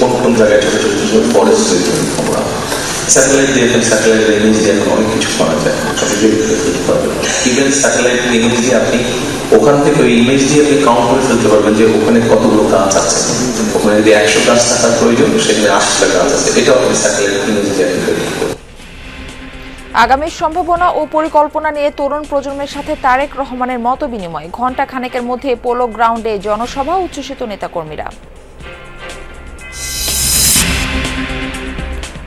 কোন কোন জায়গায় ফরেস্ট আমরা। স্যাটেলাইট দিয়ে এখন স্যাটেলাইট ইমেজ দিয়ে এখন অনেক কিছু করা যায়। ইভেন স্যাটেলাইট ইমেজ দিয়ে আপনি ওখান থেকে ওই ইমেজ দিয়ে আপনি কাউন্ট করে ফেলতে পারবেন যে ওখানে কতগুলো গাছ আছে। ওখানে যদি একশো গাছ থাকার প্রয়োজন, সেখানে গাছ আছে। এটাও আপনি স্যাটেলাইট ইমেজ দিয়ে আপনি আগামীর সম্ভাবনা ও পরিকল্পনা নিয়ে তরুণ প্রজন্মের সাথে তারেক রহমানের মত বিনিময় ঘণ্টা খানেকের মধ্যে পোলো গ্রাউন্ডে জনসভা উচ্ছ্বসিত নেতাকর্মীরা।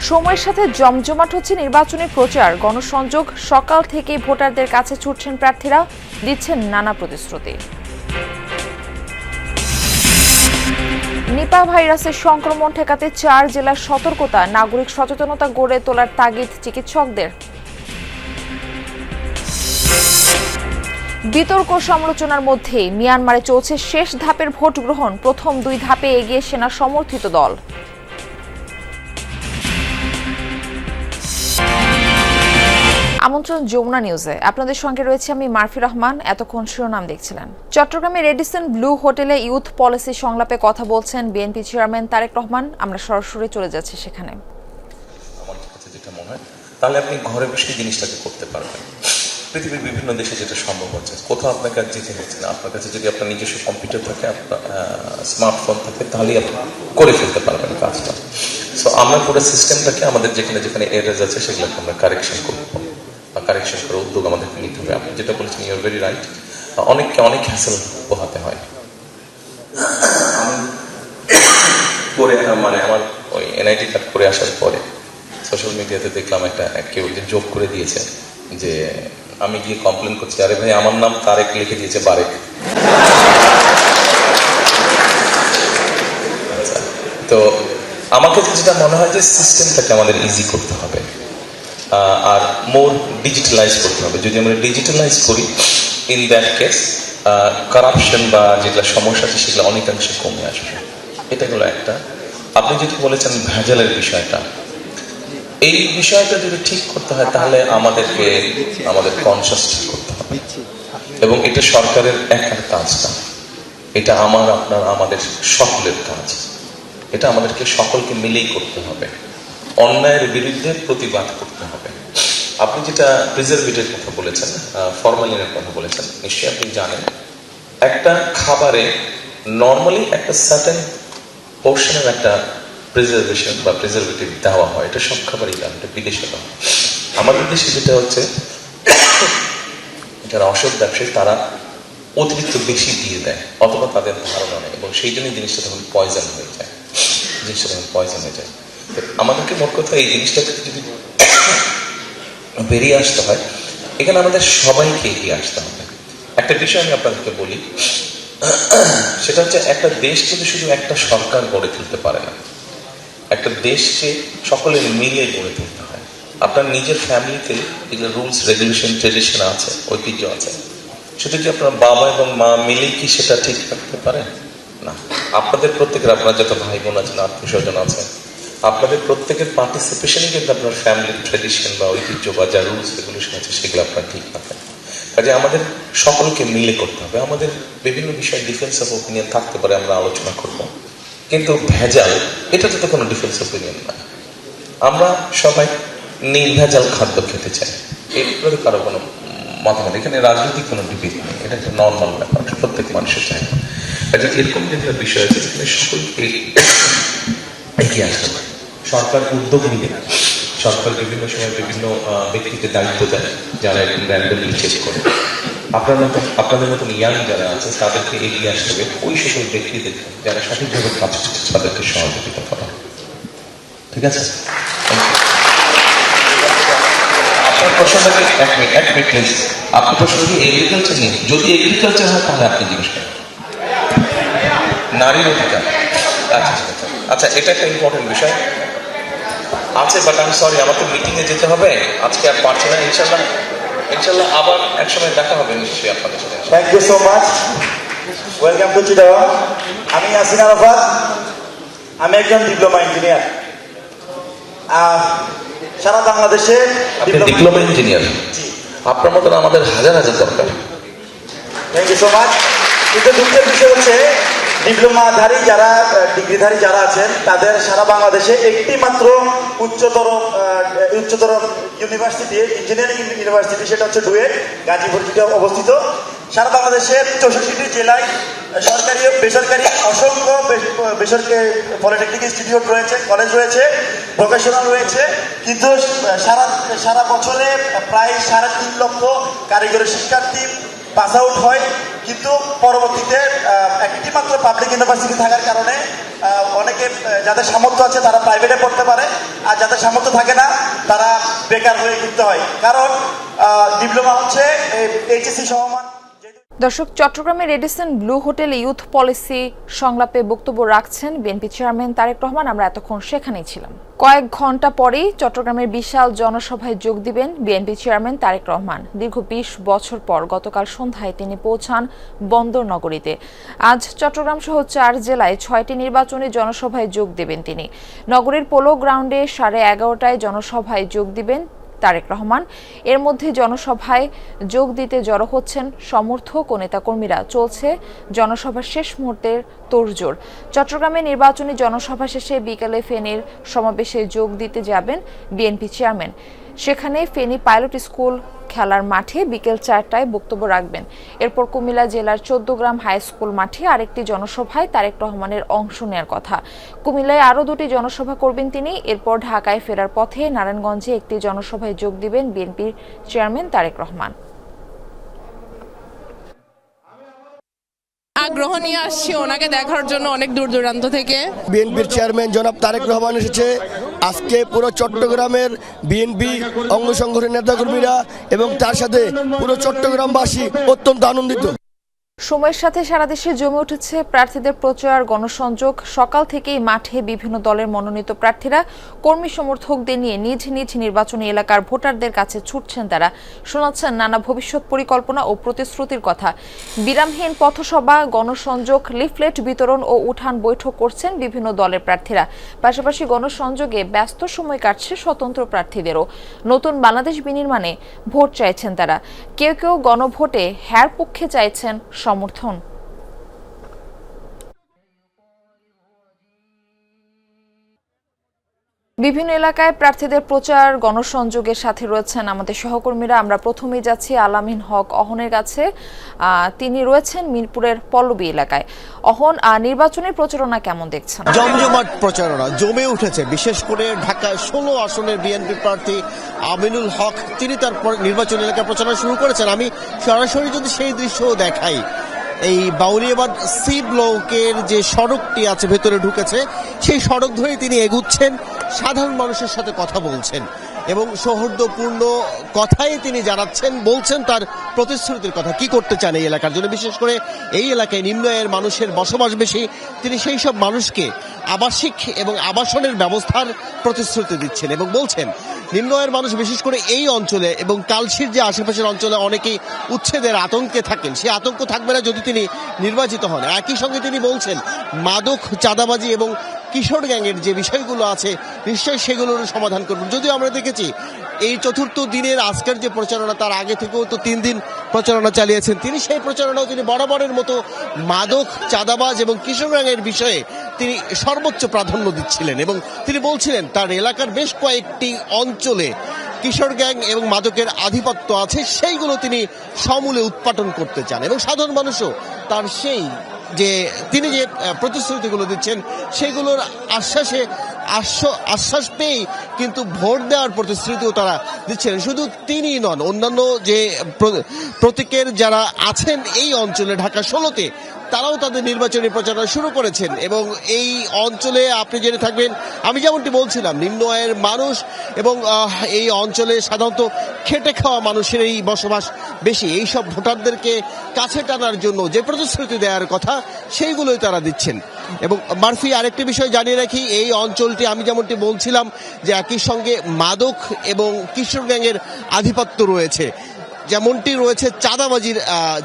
সময়ের সাথে জমজমাট হচ্ছে নির্বাচনী প্রচার। গণসংযোগ, সকাল থেকে ভোটারদের কাছে ছুটছেন প্রার্থীরা, দিচ্ছেন নানা প্রতিশ্রুতি। নিপা ভাইরাসের সংক্রমণ ঠেকাতে চার জেলার সতর্কতা, নাগরিক সচেতনতা গড়ে তোলার তাগিদ চিকিৎসকদের। বিতর্ক সমালোচনার মধ্যে মিয়ানমারে চলছে শেষ ধাপের ভোট গ্রহণ, প্রথম দুই ধাপে এগিয়ে সেনা সমর্থিত দল। আমন্ত্রণ যমুনা নিউজে। আপনাদের সঙ্গে রয়েছে আমি মারফি রহমান। এতক্ষণ শিরোনাম দেখছিলেন। চট্টগ্রামের রেডিসন ব্লু হোটেলে ইউথ পলিসি সংলাপে কথা বলছেন বিএনপি চেয়ারম্যান তারেক রহমান। আমরা সরাসরি চলে যাচ্ছি সেখানে। কাছে তাহলে আপনি ঘরে বসে জিনিসটাকে করতে পারবেন। পৃথিবীর বিভিন্ন দেশে যেটা সম্ভব হচ্ছে, কোথাও আপনাকে আর যেতে হচ্ছে না। আপনার কাছে যদি আপনার নিজস্ব কম্পিউটার থাকে, আপনার স্মার্টফোন থাকে, তাহলেই আপনি করে ফেলতে পারবেন কাজটা। সো আমরা পুরো সিস্টেমটাকে আমাদের যেখানে যেখানে এরাজ আছে, সেগুলোকে আমরা কারেকশন করব। কারেকশন করার উদ্যোগ আমাদেরকে নিতে হবে। আপনি যেটা বলেছেন ইউর ভেরি রাইট অনেককে অনেক হ্যাসেল পোহাতে হয়। করে মানে আমার ওই এনআইটি কার্ড করে আসার পরে সোশ্যাল মিডিয়াতে দেখলাম একটা কেউ যে যোগ করে দিয়েছে যে আমি গিয়ে কমপ্লেন করছি। আরে ভাই আমার নাম তারেক লিখে দিয়েছে বারেক। আচ্ছা, তো আমাকে যেটা মনে হয় যে সিস্টেমটাকে আমাদের ইজি করতে হবে। আর মোর ডিজিটালাইজ করতে হবে। যদি আমরা ডিজিটালাইজ করি ইন দ্যাট কেস কারাপশন বা যেগুলো সমস্যা আছে, সেগুলো অনেকাংশে কমে আসবে। এটা হলো একটা। আপনি যদি বলেছেন ভেজালের বিষয়টা, এই বিষয়টা যদি ঠিক করতে হয়, তাহলে আমাদেরকে, আমাদের কনসাস ঠিক করতে হবে। এবং এটা সরকারের একার কাজ না। এটা আমার, আপনার, আমাদের সকলের কাজ। এটা আমাদেরকে সকলকে মিলেই করতে হবে। অন্যায়ের বিরুদ্ধে প্রতিবাদ করতে হবে। আপনি যেটা প্রিজারভেটিভ কথা বলেছেন ফরমালিনের কথা বলেছেন নিশ্চয়ই আপনি জানেন। একটা খাবারে নর্মালি একটা সার্টেন পোর্শনের একটা প্রিজার্ভেশন বা প্রিজারভেটিভ দেওয়া হয় এটা সব খাবারই হয়, এটা বিদেশে আমাদের দেশে যেটা হচ্ছে যারা অসৎ ব্যবসায়ী তারা অতিরিক্ত বেশি দিয়ে দেয় অথবা তাদের ধারণা নেই এবং সেই জন্যই জিনিসটা তখন পয়জন হয়ে যায় জিনিসটা তখন পয়জন হয়ে যায়। আমাদেরকে মোট কথা এই জিনিসটা থেকে যদি বেরিয়ে আসতে হয়, এখানে আমাদের সবাইকে এগিয়ে আসতে হবে। একটা বিষয় আমি আপনাদেরকে বলি, সেটা হচ্ছে একটা দেশ কিন্তু শুধু একটা সরকার গড়ে তুলতে পারে না, একটা দেশকে সকলে মিলে গড়ে তুলতে হয়। আপনার নিজের ফ্যামিলিতে যেগুলো রুলস রেগুলেশন ট্রেডিশন আছে, ঐতিহ্য আছে, সেটা কি আপনার বাবা এবং মা মিলেই কি সেটা ঠিক রাখতে পারে? না। আপনাদের প্রত্যেকের আপনার যত ভাই বোন আছেন আত্মীয় স্বজন আছে আপনাদের প্রত্যেকের পার্টিসিপেশনই কিন্তু আপনার ফ্যামিলির ট্রেডিশন বা ঐতিহ্য বা যা রুলস রেগুলেশন আছে, সেগুলো আপনার ঠিক রাখেন। কাজে আমাদের সকলকে মিলে করতে হবে। আমাদের বিভিন্ন বিষয়ে ডিফেন্স অফ ওপিনিয়ন থাকতে পারে, আমরা আলোচনা করব। কিন্তু ভেজাল এটা তো কোনো ডিফেন্স অপিনিয়ন না। আমরা সবাই নির্ভেজাল খাদ্য খেতে চাই। এর কারও কোনো মতামত, এখানে রাজনৈতিক কোনো ডিবেট নেই। এটা একটা নর্মাল ব্যাপার, প্রত্যেক মানুষের চাই। কাজে এরকম যেগুলো বিষয় আছে সেখানে সকলকে এগিয়ে আসতে সরকার উদ্যোগ নিবে সরকার বিভিন্ন সময় বিভিন্ন ব্যক্তিকে দায়িত্ব দেয় যারা এরকম র্যান্ডমলি চেক করে। আপনার মতো, আপনাদের মতন ইয়াং যারা আছে, তাদেরকে এগিয়ে আসতে হবে। ওই সকল ব্যক্তিদের যারা সঠিকভাবে কাজ করছে, তাদেরকে সহযোগিতা করা। ঠিক আছে. আপনার প্রশ্ন এগ্রিকালচার নিয়ে? যদি এগ্রিকালচার হয়, তাহলে অধিকার। আচ্ছা ঠিক আছে আচ্ছা এটা একটা ইম্পর্টেন্ট বিষয়। আছে বাট আমি সরি আমার তো মিটিংয়ে যেতে হবে। আজকে আর পারছি না ইনশাল্লাহ ইনশাল্লাহ আবার এক সময় দেখা হবে নিশ্চয়ই আপনাদের সাথে। Thank you so much welcome to Chittagong আমি ইয়াসিন আরাফাত। আমি একজন ডিপ্লোমা ইঞ্জিনিয়ার সারা বাংলাদেশে ডিপ্লোমা ইঞ্জিনিয়ার আপনার মতন আমাদের হাজার হাজার দরকার। থ্যাংক ইউ সো মাচ কিন্তু দুঃখের বিষয় হচ্ছে ডিপ্লোমাধারী যারা ডিগ্রিধারী যারা আছেন তাদের সারা বাংলাদেশে একটি মাত্র উচ্চতর উচ্চতর ইউনিভার্সিটি ইঞ্জিনিয়ারিং ইউনিভার্সিটি সেটা হচ্ছে ডুয়েট, গাজীপুর অবস্থিত। সারা বাংলাদেশের চৌষট্টিটি জেলায় সরকারি বেসরকারি অসংখ্য বেসরকারি পলিটেকনিক ইনস্টিটিউট রয়েছে, কলেজ রয়েছে ভোকেশনাল রয়েছে, কিন্তু সারা সারা বছরে প্রায় সাড়ে তিন লক্ষ কারিগরি শিক্ষার্থী পাস আউট হয়, কিন্তু পরবর্তীতে একটি মাত্র পাবলিক ইউনিভার্সিটি থাকার কারণে অনেকে যাদের সামর্থ্য আছে তারা প্রাইভেটে পড়তে পারে, আর যাদের সামর্থ্য থাকে না, তারা বেকার হয়ে ঘুরতে হয়। কারণ ডিপ্লোমা হচ্ছে এইচএসসি যেহেতু দর্শক, চট্টগ্রামের রেডিসন ব্লু হোটেলে ইউথ পলিসি সংলাপে বক্তব্য রাখছেন বিএনপি চেয়ারম্যান তারেক রহমান। আমরা এতক্ষণ সেখানেই ছিলাম। কয়েক ঘণ্টা পরেই চট্টগ্রামের বিশাল জনসভায় যোগ দিবেন বিএনপি চেয়ারম্যান তারেক রহমান। দীর্ঘ বিশ বছর পর গতকাল সন্ধ্যায় তিনি পৌঁছান বন্দর নগরীতে। আজ চট্টগ্রাম সহ চার জেলায় ছয়টি নির্বাচনী জনসভায় যোগ দেবেন তিনি। নগরীর পোলো গ্রাউন্ডে সাড়ে এগারোটায় জনসভায় যোগ দিবেন তারেক রহমান। এর মধ্যে জনসভায় যোগ দিতে জড়ো হচ্ছেন সমর্থক ও নেতাকর্মীরা। চলছে জনসভার শেষ মুহূর্তের তোড়জোড়। চট্টগ্রামে নির্বাচনী জনসভা শেষে বিকালে ফেনের সমাবেশে যোগ দিতে যাবেন বিএনপি চেয়ারম্যান। সেখানে ফেনী পাইলট স্কুল খেলার মাঠে বিকেল চারটায় বক্তব্য রাখবেন। এরপর কুমিল্লা জেলার চোদ্দগ্রাম হাই স্কুল মাঠে আরেকটি জনসভায় তারেক রহমানের অংশ নেওয়ার কথা। কুমিল্লায় আরও দুটি জনসভা করবেন তিনি। এরপর ঢাকায় ফেরার পথে নারায়ণগঞ্জে একটি জনসভায় যোগ দিবেন বিএনপির চেয়ারম্যান তারেক রহমান। আগ্রহ নিয়ে আসছি ওনাকে দেখার জন্য অনেক দূর দূরান্ত থেকে। বিএনপির চেয়ারম্যান জনাব তারেক রহমান এসেছে। আজকে পুরো চট্টগ্রামের বিএনপি অঙ্গ সংগঠনের নেতাকর্মীরা এবং তার সাথে পুরো চট্টগ্রামবাসী অত্যন্ত আনন্দিত। সময়ের সাথে সারা দেশে জমে উঠেছে প্রার্থীদের প্রচার, গণসংযোগ। সকাল থেকেই মাঠে বিভিন্ন দলের মনোনীত প্রার্থীরা কর্মী সমর্থকদের নিয়ে নিজ নিজ নির্বাচনী এলাকার ভোটারদের কাছে ছুটছেন তারা। শোনাচ্ছেন নানা ভবিষ্যৎ পরিকল্পনা ও প্রতিশ্রুতির কথা। বিরামহীন পথসভা, গণসংযোগ, লিফলেট বিতরণ ও উঠান বৈঠক করছেন বিভিন্ন দলের প্রার্থীরা। পাশাপাশি গণসংযোগে ব্যস্ত সময় কাটছে স্বতন্ত্র প্রার্থীদেরও। নতুন বাংলাদেশ বিনির্মাণে ভোট চাইছেন তারা। কেউ কেউ গণভোটে হ্যার পক্ষে চাইছেন সমর্থন। বিভিন্ন এলাকায় প্রার্থীদের প্রচার, গণসংযোগের সাথে রয়েছেন আমাদের সহকর্মীরা। আমরা প্রথমেই যাচ্ছি আলামিন হক অহনের কাছে। তিনি রয়েছেন মিরপুরের পল্লবী এলাকায়। অহন নির্বাচনের প্রচারণা কেমন দেখছেন? জমজমাট প্রচারণা জমে উঠেছে। বিশেষ করে ঢাকায় ষোলো আসনের বিএনপি প্রার্থী আমিনুল হক, তিনি তার নির্বাচন এলাকায় প্রচারণা শুরু করেছেন। আমি সরাসরি যদি সেই দৃশ্য দেখাই, এই বাউরিয়াবাদ সি ব্লকের যে সড়কটি আছে, ভেতরে ঢুকেছে, সেই সড়ক ধরেই তিনি এগুচ্ছেন। সাধারণ মানুষের সাথে কথা বলছেন এবং সৌহার্দ্যপূর্ণ কথাই তিনি জানাচ্ছেন, বলছেন তার প্রতিশ্রুতির কথা। কি করতে চান এই এলাকার জন্য? বিশেষ করে এই এলাকায় নিম্ন আয়ের মানুষের বসবাস বেশি, তিনি সেই সব মানুষকে আবাসিক এবং আবাসনের ব্যবস্থার প্রতিশ্রুতি দিচ্ছেন এবং বলছেন, নিম্ন আয়ের মানুষ বিশেষ করে এই অঞ্চলে এবং কালশির যে আশেপাশের অঞ্চলে অনেকেই উচ্ছেদের আতঙ্কে থাকেন। সে আতঙ্ক থাকবে না যদি তিনি নির্বাচিত হন। একই সঙ্গে তিনি বলছেন, মাদক চাঁদাবাজি এবং কিশোর গ্যাংয়ের যে বিষয়গুলো আছে, নিশ্চয়ই সেগুলোর সমাধান করবেন। যদিও আমরা দেখেছি, এই চতুর্থ দিনের আজকের যে প্রচারণা, তার আগে থেকেও তো তিন দিন প্রচারণা চালিয়েছেন তিনি। সেই প্রচারণাও তিনি বরাবরের মতো মাদক, চাঁদাবাজ এবং কিশোর গ্যাংয়ের বিষয়ে তিনি সর্বোচ্চ প্রাধান্য দিচ্ছিলেন এবং তিনি বলছিলেন, তার এলাকার বেশ কয়েকটি অঞ্চলে কিশোর গ্যাং এবং মাদকের আধিপত্য আছে, সেইগুলো তিনি সমূলে উৎপাটন করতে চান এবং সাধারণ মানুষও তার সেই যে তিনি যে প্রতিশ্রুতিগুলো দিচ্ছেন সেগুলোর আশ্বাসে আশ্ব- আশ্বাস পেয়েই কিন্তু ভোট দেওয়ার প্রতিশ্রুতিও তারা দিচ্ছেন। শুধু তিনি নন, অন্যান্য যে প্রতীকের যারা আছেন এই অঞ্চলে, ঢাকা ষোলোতে, তারাও তাদের নির্বাচনী প্রচারণা শুরু করেছেন। এবং এই অঞ্চলে আপনি জেনে থাকবেন, আমি যেমনটি বলছিলাম, নিম্ন আয়ের মানুষ এবং এই অঞ্চলে সাধারণত খেটে খাওয়া মানুষের এই বসবাস বেশি। এই সব ভোটারদেরকে কাছে টানার জন্য যে প্রতিশ্রুতি দেওয়ার কথা, সেইগুলোই তারা দিচ্ছেন। এবং মারফি, আরেকটি বিষয় জানিয়ে রাখি, এই অঞ্চলটি আমি যেমনটি বলছিলাম যে একই সঙ্গে মাদক এবং কিশোর গ্যাংয়ের আধিপত্য রয়েছে। যেমনটি রয়েছে চাঁদাবাজির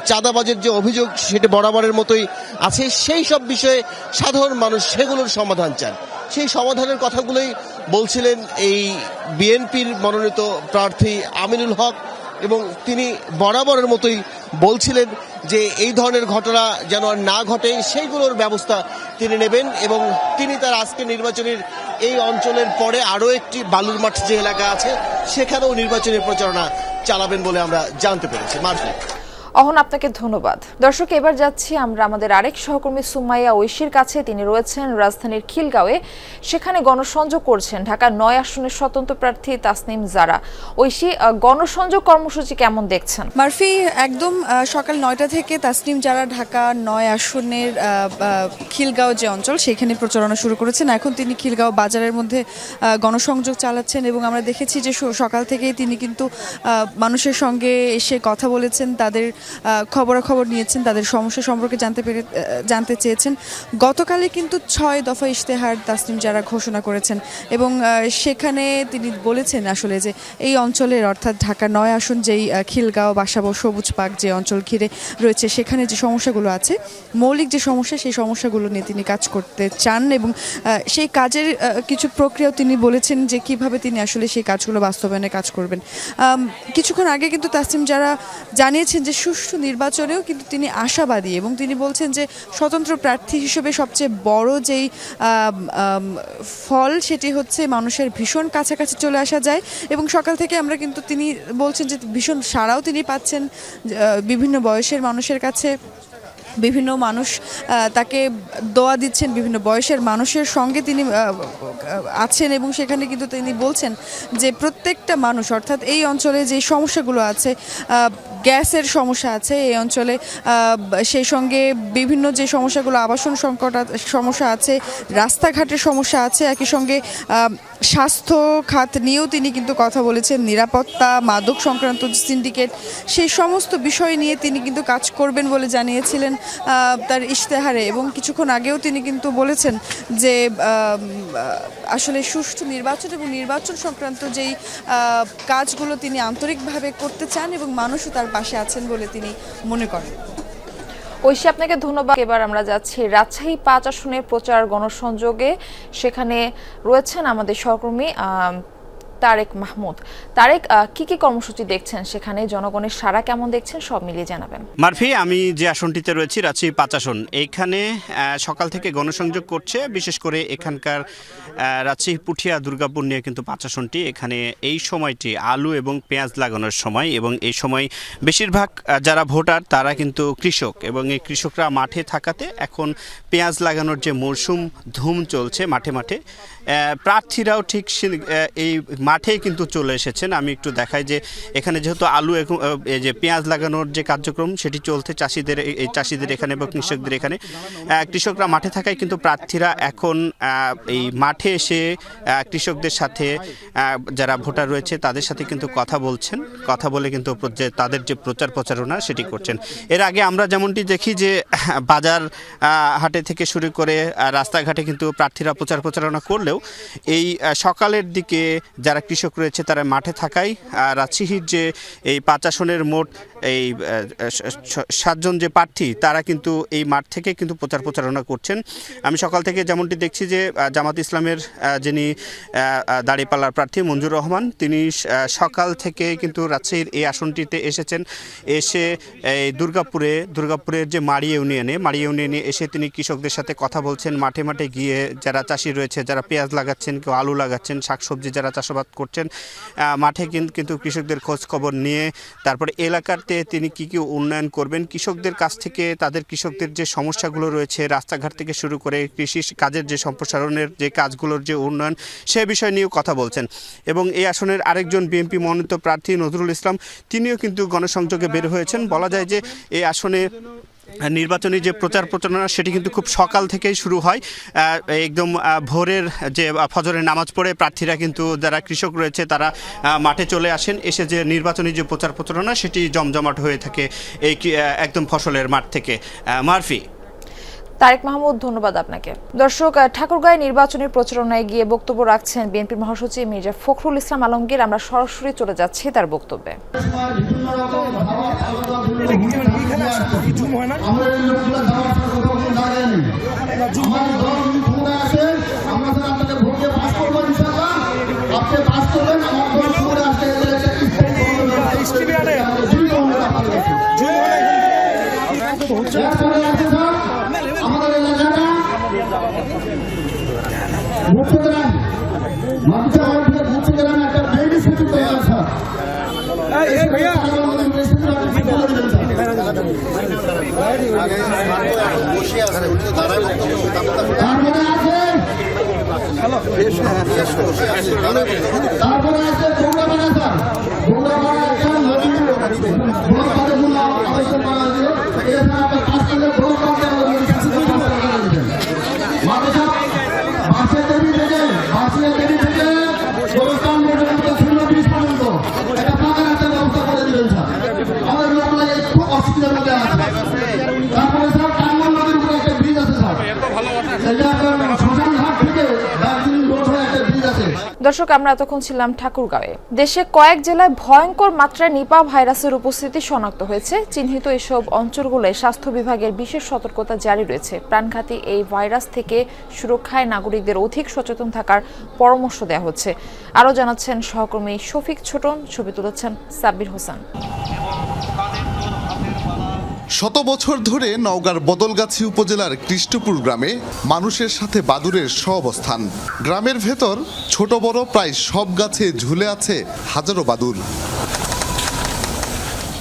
চাঁদাবাজির যে অভিযোগ, সেটি বরাবরের মতোই আছে। সেই সব বিষয়ে সাধারণ মানুষ সেগুলোর সমাধান চান। সেই সমাধানের কথাগুলোই বলছিলেন এই বিএনপির মনোনীত প্রার্থী আমিনুল হক এবং তিনি বরাবরের মতোই বলছিলেন যে এই ধরনের ঘটনা যেন আর না ঘটে, সেইগুলোর ব্যবস্থা তিনি নেবেন এবং তিনি তার আজকে নির্বাচনের এই অঞ্চলের পরে আরও একটি বালুর মাঠ যে এলাকা আছে, সেখানেও নির্বাচনী প্রচারণা চালাবেন বলে আমরা জানতে পেরেছি। মারফি অহন, আপনাকে ধন্যবাদ। দর্শক, এবার যাচ্ছি আমরা আমাদের আরেক সহকর্মী সুমাইয়া ঐশীর কাছে। তিনি রয়েছেন রাজধানীর খিলগাঁওয়ে। সেখানে গণসংযোগ করছেন ঢাকা নয় আসনের স্বতন্ত্র প্রার্থী তাসনিম জারা। ঐশী গণসংযোগ কর্মসূচি কেমন দেখছেন? মারফি, একদম সকাল নয়টা থেকে তাসনিম জারা ঢাকা নয় আসনের খিলগাঁও যে অঞ্চল, সেখানে প্রচারণা শুরু করেছেন। এখন তিনি খিলগাঁও বাজারের মধ্যে গণসংযোগ চালাচ্ছেন এবং আমরা দেখেছি যে সকাল থেকেই তিনি কিন্তু মানুষের সঙ্গে এসে কথা বলেছেন। তাদের খবরাখবর নিয়েছেন, তাদের সমস্যা সম্পর্কে জানতে পেরে জানতে চেয়েছেন। গতকালে কিন্তু ছয় দফা ইশতেহার তাসনিম যারা ঘোষণা করেছেন এবং সেখানে তিনি বলেছেন আসলে যে এই অঞ্চলের অর্থাৎ ঢাকা নয় আসন যেই খিলগাঁও, বাসাবো, সবুজ পাক যে অঞ্চল ঘিরে রয়েছে, সেখানে যে সমস্যাগুলো আছে, মৌলিক যে সমস্যা, সেই সমস্যাগুলো নিয়ে তিনি কাজ করতে চান এবং সেই কাজের কিছু প্রক্রিয়াও তিনি বলেছেন যে কীভাবে তিনি আসলে সেই কাজগুলো বাস্তবায়নে কাজ করবেন। কিছুক্ষণ আগে কিন্তু তাসিম যারা জানিয়েছেন যে সুষ্ঠু নির্বাচনেও কিন্তু তিনি আশাবাদী এবং তিনি বলছেন যে স্বতন্ত্র প্রার্থী হিসেবে সবচেয়ে বড় যেই ফল সেটি হচ্ছে মানুষের ভীষণ কাছাকাছি চলে আসা যায় এবং সকাল থেকে আমরা কিন্তু তিনি বলছেন যে ভীষণ সাড়াও তিনি পাচ্ছেন বিভিন্ন বয়সের মানুষের কাছে। বিভিন্ন মানুষ তাকে দোয়া দিচ্ছেন বিভিন্ন বয়সের মানুষের সঙ্গে তিনি আছেন এবং সেখানে কিন্তু তিনি বলছেন যে প্রত্যেকটা মানুষ, অর্থাৎ এই অঞ্চলে যে সমস্যাগুলো আছে গ্যাসের সমস্যা আছে, এই অঞ্চলে সেই সঙ্গে বিভিন্ন যে সমস্যাগুলো, আবাসন সংকট সমস্যা আছে, রাস্তাঘাটের সমস্যা আছে, একই সঙ্গে স্বাস্থ্য খাত নিয়েও তিনি কিন্তু কথা বলেছেন, নিরাপত্তা, মাদক সংক্রান্ত সিন্ডিকেট সেই সমস্ত বিষয় নিয়ে তিনি কিন্তু কাজ করবেন বলে জানিয়েছিলেন। তার ইশতেহারে। এবং কিছুক্ষণ আগেও তিনি কিন্তু বলেছেন যে আসলে সুষ্ঠু নির্বাচন এবং নির্বাচন সংক্রান্ত যেই কাজগুলো তিনি আন্তরিকভাবে করতে চান এবং মানুষও তার পাশে আছেন বলে তিনি মনে করেন। ঐশী, আপনাকে ধন্যবাদ। এবার আমরা যাচ্ছি রাজশাহী পাঁচ আসনের প্রচার গণসংযোগে। সেখানে রয়েছেন আমাদের সহকর্মী তারেক মাহমুদ। তারেক কি কি কর্মসূচি দেখছেন সেখানে? জনগণের সাড়া কেমন দেখছেন? সব মিলিয়ে জানাবেন। মারফি, আমি যে আসনটিতে রয়েছি রাজশাহী পাঁচ আসন। এইখানে সকাল থেকে গণসংযোগ করছে, বিশেষ করে এখানকার রাজশাহী পুঠিয়া, দুর্গাপুর নিয়ে কিন্তু পাঁচ আসনটি। এখানে এই সময়টি আলু এবং পেঁয়াজ লাগানোর সময় এবং এই সময় বেশিরভাগ যারা ভোটার, তারা কিন্তু কৃষক এবং এই কৃষকরা মাঠে থাকাতে এখন পেঁয়াজ লাগানোর যে মরশুম ধুম চলছে মাঠে মাঠে প্রার্থীরাও ঠিক এই মাঠেই কিন্তু চলে এসেছেন। আমি একটু দেখাই যে এখানে যেহেতু আলু এই যে পেঁয়াজ লাগানোর যে কার্যক্রম, সেটি চলছে চাষিদের, এই- চাষিদের এখানে বা কৃষকদের এখানে। কৃষকরা মাঠে থাকায় কিন্তু প্রার্থীরা এখন এই মাঠে এসে কৃষকদের সাথে যারা ভোটার রয়েছে তাদের সাথে কিন্তু কথা বলছেন। কথা বলে কিন্তু তাদের যে প্রচার প্রচারণা সেটি করছেন। এর আগে আমরা যেমনটি দেখি যে, বাজার হাটে থেকে শুরু করে রাস্তাঘাটে কিন্তু প্রার্থীরা প্রচার প্রচারণা করলেও এই সকালের দিকে যারা কৃষক রয়েছে তারা মাঠে থাকায় রাজশাহীর যে এই পাঁচ আসনের মোট এই সাতজন যে প্রার্থী তারা কিন্তু এই মাঠ থেকে কিন্তু প্রচার প্রচারণা করছেন। আমি সকাল থেকে যেমনটি দেখছি যে জামাত ইসলামের যিনি দাঁড়িপাল্লার প্রার্থী মঞ্জুর রহমান, তিনি সকাল থেকে কিন্তু রাজশাহীর এই আসনটিতে এসেছেন। এসে এই দুর্গাপুরে, দুর্গাপুরের যে মাড়ি ইউনিয়নে মাড়ি ইউনিয়নে এসে তিনি কৃষকদের সাথে কথা বলছেন। মাঠে মাঠে গিয়ে যারা চাষি রয়েছে, যারা পেঁয়াজ লাগাচ্ছেন, কেউ আলু লাগাচ্ছেন, শাকসবজি যারা চাষাবাদ করছেন মাঠে কিন্তু কিন্তু কৃষকদের খোঁজ খবর নিয়ে তারপরে এলাকাতে তিনি কি কি উন্নয়ন করবেন? কৃষকদের কাছ থেকে তাদের কৃষকদের যে সমস্যাগুলো রয়েছে, রাস্তাঘাট থেকে শুরু করে কৃষি কাজের যে সম্প্রসারণের যে কাজগুলোর যে উন্নয়ন, সে বিষয় নিয়েও কথা বলছেন। এবং এই আসনের আরেকজন বিএনপি মনোনীত প্রার্থী নজরুল ইসলাম, তিনিও কিন্তু গণসংযোগে বের হয়েছেন। বলা যায় যে এই আসনে নির্বাচনী যে প্রচার প্রচারণা, সেটি কিন্তু খুব সকাল থেকেই শুরু হয়। একদম ভোরের যে ফজরের নামাজ পড়ে প্রার্থীরা কিন্তু যারা কৃষক রয়েছে, তারা মাঠে চলে আসেন। এসে যে নির্বাচনী যে প্রচার প্রচারণা, সেটি জমজমাট হয়ে থাকে এই একদম ফসলের মাঠ থেকে। মারফি। তারেক মাহমুদ, ধন্যবাদ আপনাকে। দর্শক ঠাকুরগাঁয় নির্বাচনী প্রচারণায় গিয়ে বক্তব্য রাখছেন বিএনপি মহাসচিব মির্জা ফখরুল ইসলাম আলমগীর। আমরা সরাসরি চলে যাচ্ছি তার বক্তব্যে। এরপরে আছে। স্যার আমাদের এলাকাটা মাদ্রাসা বাড়ি থেকে মুক্তগ্রামে দরকার স্যার তারপরে তারপরে আছে দর্শক, আমরা এতক্ষণ ছিলাম ঠাকুরগাঁওয়ে। দেশে কয়েক জেলায় ভয়ঙ্কর মাত্রায় নিপা ভাইরাসের উপস্থিতি শনাক্ত হয়েছে। চিহ্নিত এসব অঞ্চলগুলোয় স্বাস্থ্য বিভাগের বিশেষ সতর্কতা জারি রয়েছে। প্রাণঘাতী এই ভাইরাস থেকে সুরক্ষায় নাগরিকদের অধিক সচেতন থাকার পরামর্শ দেওয়া হচ্ছে। আরও জানাচ্ছেন সহকর্মী শফিক ছোটন, ছবি তুলেছেন সাব্বির হোসেন। শত বছর ধরে নওগাঁর বদলগাছি উপজেলার কৃষ্ণপুর গ্রামে মানুষের সাথে বাদুরের অবস্থান গ্রামের ভেতর ছোট বড় প্রায় সব গাছে ঝুলে আছে হাজারো বাদুর।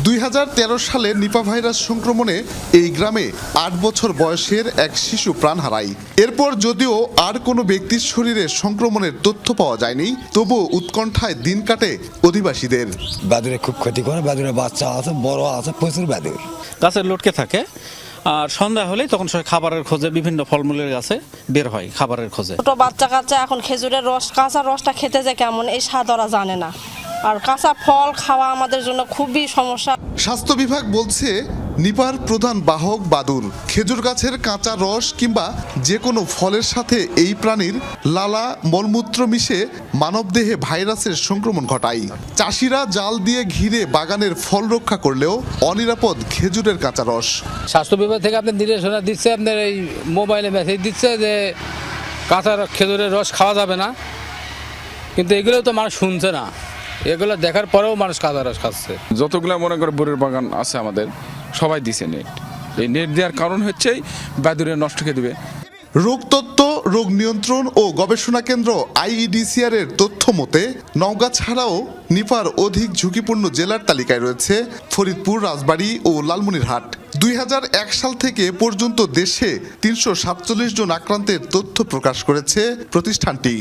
দুই হাজার তেরো সালে নিপা ভাইরাস সংক্রমণে এই গ্রামে আট বছর বয়সের এক শিশু প্রাণ হারায়। এরপর যদিও আর কোনো ব্যক্তির শরীরে সংক্রমণের তথ্য পাওয়া যায়নি তবু উৎকণ্ঠায় দিন কাটে অধিবাসীদের। বাদুরে খুব ক্ষতি করে বাদুরে বাচ্চা আছে বড় আছে প্রচুর বাদুর। গাছের লটকে থাকে? আর সন্ধ্যা হলেই তখন সবাই খাবারের খোঁজে বিভিন্ন ফলমূলের গাছে বের হয় খাবারের খোঁজে। ছোট বাচ্চা কাচ্চা এখন খেজুরের রস কাঁচা রসটা খেতে যায় কেমন এই স্বাদ ওরা জানে না। আর কাঁচা ফল খাওয়া আমাদের জন্য খুবই সমস্যা। স্বাস্থ্য বিভাগ বলছে নিপার প্রধান বাহক বাদুর খেজুর গাছের কাঁচা রস কিংবা যে কোনো ফলের সাথে এই প্রাণীর লালা মলমূত্র মিশে মানবদেহে ভাইরাসের সংক্রমণ ঘটায়। চাষিরা জাল দিয়ে ঘিরে বাগানের ফল রক্ষা করলেও অনিরাপদ খেজুরের কাঁচা রস। স্বাস্থ্য বিভাগ থেকে আপনার নির্দেশনা দিচ্ছে আপনার এই মোবাইলে মেসেজ দিচ্ছে যে কাঁচা খেজুরের রস খাওয়া যাবে না। কিন্তু এগুলো তো মানুষ শুনছে না। এগুলো দেখার পরেও মানুষ কাঁচা রস খাচ্ছে। যতগুলো মনে করে বরের বাগান আছে আমাদের সবাই দিছে নেট এই নেট দেওয়ার কারণ হচ্ছে বাদুরে নষ্ট করে দেবে। রোগতত্ত্ব রোগ নিয়ন্ত্রণ ও গবেষণা কেন্দ্র আইইডিসিআর এর তথ্য মতে, নওগাঁ ছাড়াও নিপার অধিক ঝুঁকিপূর্ণ জেলার তালিকায় রয়েছে ফরিদপুর, রাজবাড়ী ও লালমনিরহাট। দুই হাজার এক সাল থেকে পর্যন্ত দেশে তিনশো সাতচল্লিশ জন আক্রান্তের তথ্য প্রকাশ করেছে প্রতিষ্ঠানটি।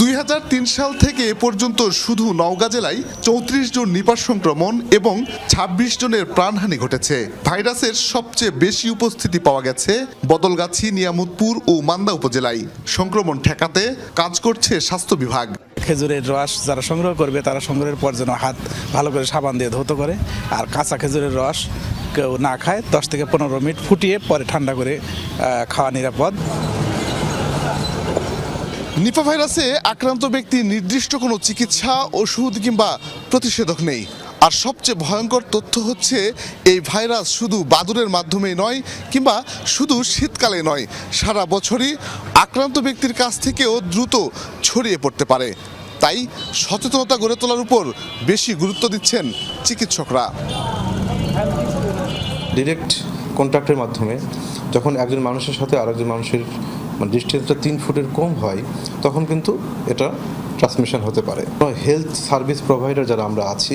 দুই হাজার তিন সাল থেকে এ পর্যন্ত শুধু নওগাঁ জেলায় চৌত্রিশ জন নিপার সংক্রমণ এবং ২৬ জনের প্রাণহানি ঘটেছে। ভাইরাসের সবচেয়ে বেশি উপস্থিতি পাওয়া গেছে বদলগাছি, নিয়ামতপুর ও মান্দা উপজেলায়। সংক্রমণ ঠেকাতে কাজ করছে স্বাস্থ্য বিভাগ। খেজুরের রস যারা সংগ্রহ করবে, তারা সংগ্রহের পর যেন হাত ভালো করে সাবান দিয়ে ধৌত করে। আর কাঁচা খেজুরের রস কেউ না খায়, দশ থেকে পনেরো মিনিট ফুটিয়ে পরে ঠান্ডা করে খাওয়া নিরাপদ। নিপা ভাইরাসে আক্রান্ত ব্যক্তির নির্দিষ্ট কোনো চিকিৎসা, ওষুধ কিংবা প্রতিষেধক নেই। আর সবচেয়ে ভয়ঙ্কর তথ্য হচ্ছে, এই ভাইরাস শুধু বাদুরের মাধ্যমে নয়, কিংবা শুধু শীতকালে নয়, সারা বছরই আক্রান্ত ব্যক্তির কাছ থেকেও দ্রুত ছড়িয়ে পড়তে পারে। তাই সচেতনতা গড়ে তোলার উপর বেশি গুরুত্ব দিচ্ছেন চিকিৎসকরা। ডিরেক্ট কন্ট্যাক্টের মাধ্যমে যখন একজন মানুষের সাথে আরেকজন মানুষের মানে ডিস্টেন্সটা তিন ফুটের কম হয়, তখন কিন্তু এটা ট্রান্সমিশন হতে পারে। হেলথ সার্ভিস প্রোভাইডার যারা আমরা আছি,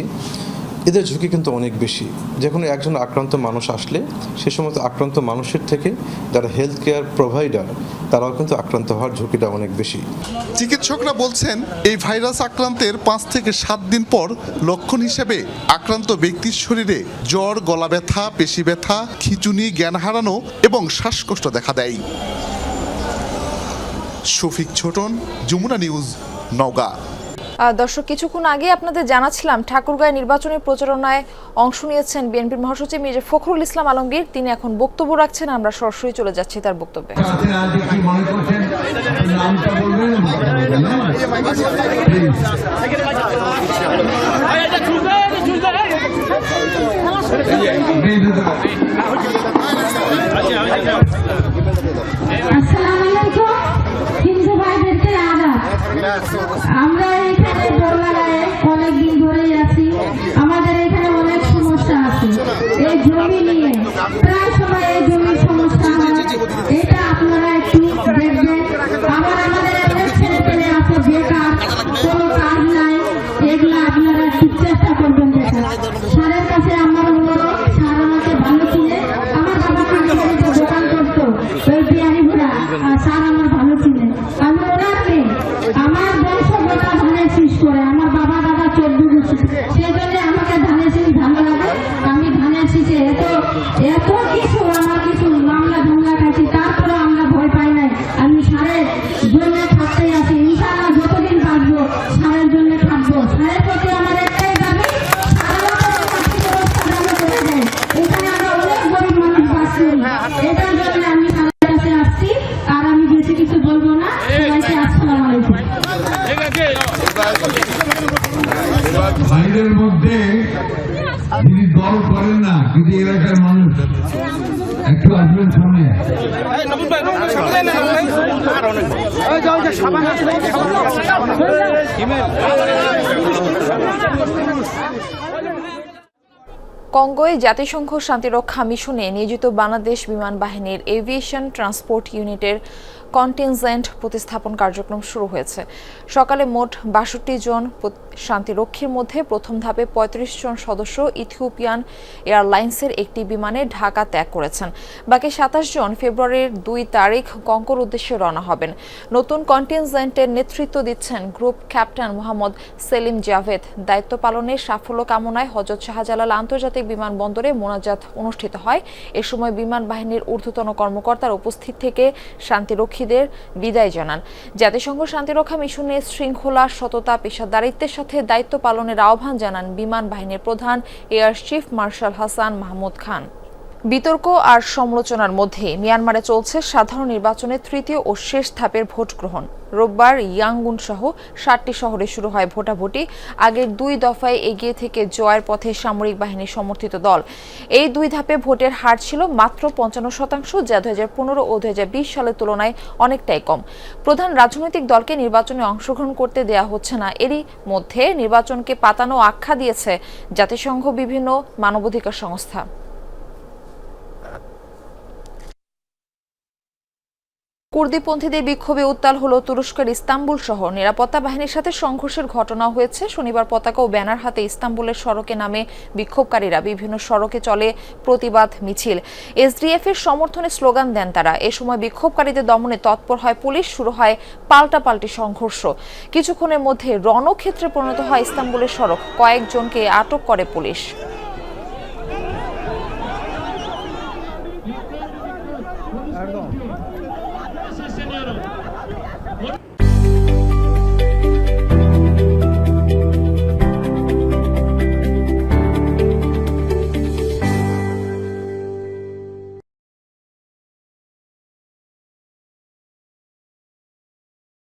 এদের ঝুঁকি কিন্তু অনেক বেশি। যে কোনো একজন আক্রান্ত মানুষ আসলে, সে সমস্ত আক্রান্ত মানুষের থেকে যারা হেলথ কেয়ার প্রোভাইডার তারাও কিন্তু আক্রান্ত হওয়ার ঝুঁকিটা অনেক বেশি। চিকিৎসকরা বলছেন, এই ভাইরাস আক্রান্তের পাঁচ থেকে সাত দিন পর লক্ষণ হিসেবে আক্রান্ত ব্যক্তির শরীরে জ্বর গলা ব্যথা পেশি ব্যথা খিচুনি জ্ঞান হারানো এবং শ্বাসকষ্ট দেখা দেয়। শফিক ছোটন যমুনা নিউজ নওগাঁ। দর্শক কিছুক্ষণ আগে আপনাদের জানাচ্ছিলাম ঠাকুরগাঁয় নির্বাচনী প্রচারণায় অংশ নিয়েছেন বিএনপির মহাসচিব মির্জা ফখরুল ইসলাম আলমগীর। তিনি এখন বক্তব্য রাখছেন আমরা সরাসরি চলে যাচ্ছি তার বক্তব্যে। আসসালামু আমরা ধানের শীষে এত এত কিছু আমার কিছু মামলা কঙ্গোয় জাতিসংঘ শান্তিরক্ষা মিশনে নিয়োজিত বাংলাদেশ বিমান বাহিনীর এভিয়েশন ট্রান্সপোর্ট ইউনিটের কন্টিনজেন্ট প্রতিস্থাপন কার্যক্রম শুরু হয়েছে। সকালে মোট বাষট্টি জন শান্তিরক্ষীর মধ্যে প্রথম ধাপে ৩৫ জন সদস্য ইথিওপিয়ান এয়ারলাইন্সের একটি বিমানে ঢাকা ত্যাগ করেছেন। বাকি সাতাশ জন ফেব্রুয়ারির দুই তারিখ কঙ্কর উদ্দেশ্যে রওনা হবেন। নতুন কন্টিনজেন্টের নেতৃত্ব দিচ্ছেন গ্রুপ ক্যাপ্টেন মোহাম্মদ সেলিম জাভেদ। দায়িত্ব পালনের সাফল্য কামনায় হজরত শাহজালাল আন্তর্জাতিক বিমানবন্দরে মোনাজাত অনুষ্ঠিত হয়। এ সময় বিমান বাহিনীর ঊর্ধ্বতন কর্মকর্তার উপস্থিত থেকে শান্তিরক্ষীদের বিদায় জানান। জাতিসংঘ শান্তিরক্ষা মিশনে শৃঙ্খলা, সততা, পেশাদারিত্বের সাথে দায়িত্ব পালনের আহ্বান জানান বিমান বাহিনীর প্রধান air chief marshal Hasan Mahmud Khan. বিতর্ক আর সমালোচনার মধ্যে মিয়ানমারে চলছে সাধারণ নির্বাচনের তৃতীয় ও শেষ ধাপের ভোট গ্রহণ। রোববার ইয়াঙ্গুন সহ সাতটি শহরে শুরু হয় ভোটাভুটি। আগের দুই দফায় এগিয়ে থেকে জয়ের পথে সামরিক বাহিনীর সমর্থিত দল। এই দুই ধাপে ভোটের হার ছিল মাত্র পঞ্চান্ন শতাংশ, যা দু হাজার পনেরো ও দু হাজার বিশ সালের তুলনায় অনেকটাই কম। প্রধান রাজনৈতিক দলকে নির্বাচনে অংশগ্রহণ করতে দেয়া হচ্ছে না। এরই মধ্যে নির্বাচনকে পাতানো আখ্যা দিয়েছে জাতিসংঘ বিভিন্ন মানবাধিকার সংস্থা। কুর্দিপন্থীদের বিক্ষোভে উত্তাল হলো তুরস্কের ইস্তাম্বুল শহর। নিরাপত্তা বাহিনীর সাথে সংঘর্ষের ঘটনা হয়েছে। শনিবার পতাকা ও ব্যানার হাতে ইস্তাম্বুলের সড়কে নামে বিক্ষোভকারীরা বিভিন্ন সড়কে চলে প্রতিবাদ মিছিল। এসডিএফ এর সমর্থনে স্লোগান দেন তারা। এ সময় বিক্ষোভকারীদের দমনে তৎপর হয় পুলিশ, শুরু হয় পাল্টাপাল্টি সংঘর্ষ। কিছুক্ষণের মধ্যে রণক্ষেত্রে পরিণত হয় ইস্তাম্বুলের সড়ক। কয়েকজনকে আটক করে পুলিশ।